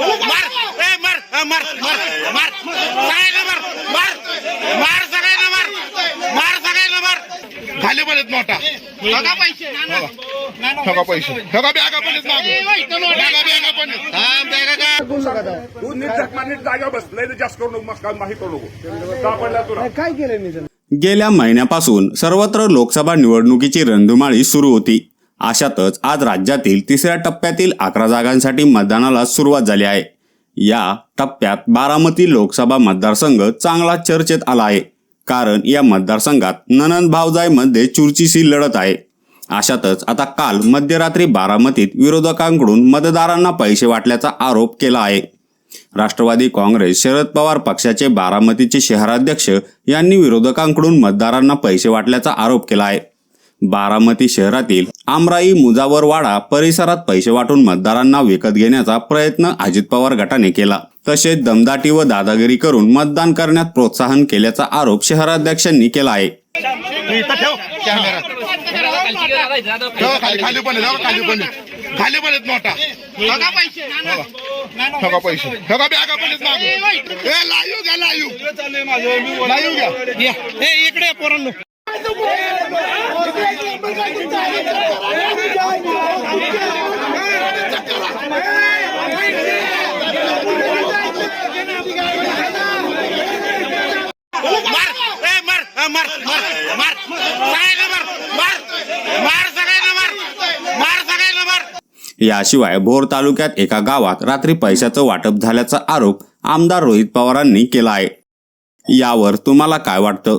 मार. ए, मार. मार. मार. मार. सगळ्यांना मार. मार. मार सगळ्यांना मार. मार सगळ्यांना मार. खाली पडत नोटा. बघा. पैसे. ठगा पैसे. ठगा बॅगा पण बॅगा बॅगा पण आहेत. हा, बॅगा का? तू नीट जखमा नीट जागा बस लय जास्त करू नको मस्का माहिती करू नको. सापडला तुला. काय केलं मी गेल्या महिन्यापासून सर्वत्र लोकसभा निवडणुकीची रणधुमाळी सुरू होती. अशातच आज राज्यातील तिसऱ्या टप्प्यातील अकरा जागांसाठी मतदानाला सुरुवात झाली आहे. या टप्प्यात बारामती लोकसभा मतदारसंघ चांगला चर्चेत आला आहे. कारण या मतदारसंघात ननंद भावजायमध्ये चुरचीशी लढत आहे. अशातच आता काल मध्यरात्री बारामतीत विरोधकांकडून मतदारांना पैसे वाटल्याचा आरोप केला आहे. राष्ट्रवादी काँग्रेस शरद पवार पक्षाचे बारामतीचे शहराध्यक्ष यांनी विरोधकांकडून मतदारांना पैसे वाटल्याचा आरोप केला आहे. बारामती शहरातील आमराई मुजावरवाडा परिसरात पैसे वाटून मतदारांना विकत घेण्याचा प्रयत्न अजित पवार गटाने केला. तसेच दमदाटी व दादागिरी करून मतदान करण्यात प्रोत्साहन केल्याचा आरोप शहराध्यक्षांनी केला आहे. इकडे याशिवाय भोर तालुक्यात एका गावात रात्री पैशाचं वाटप झाल्याचा आरोप आमदार रोहित पवारांनी केला आहे. यावर तुम्हाला काय वाटतं?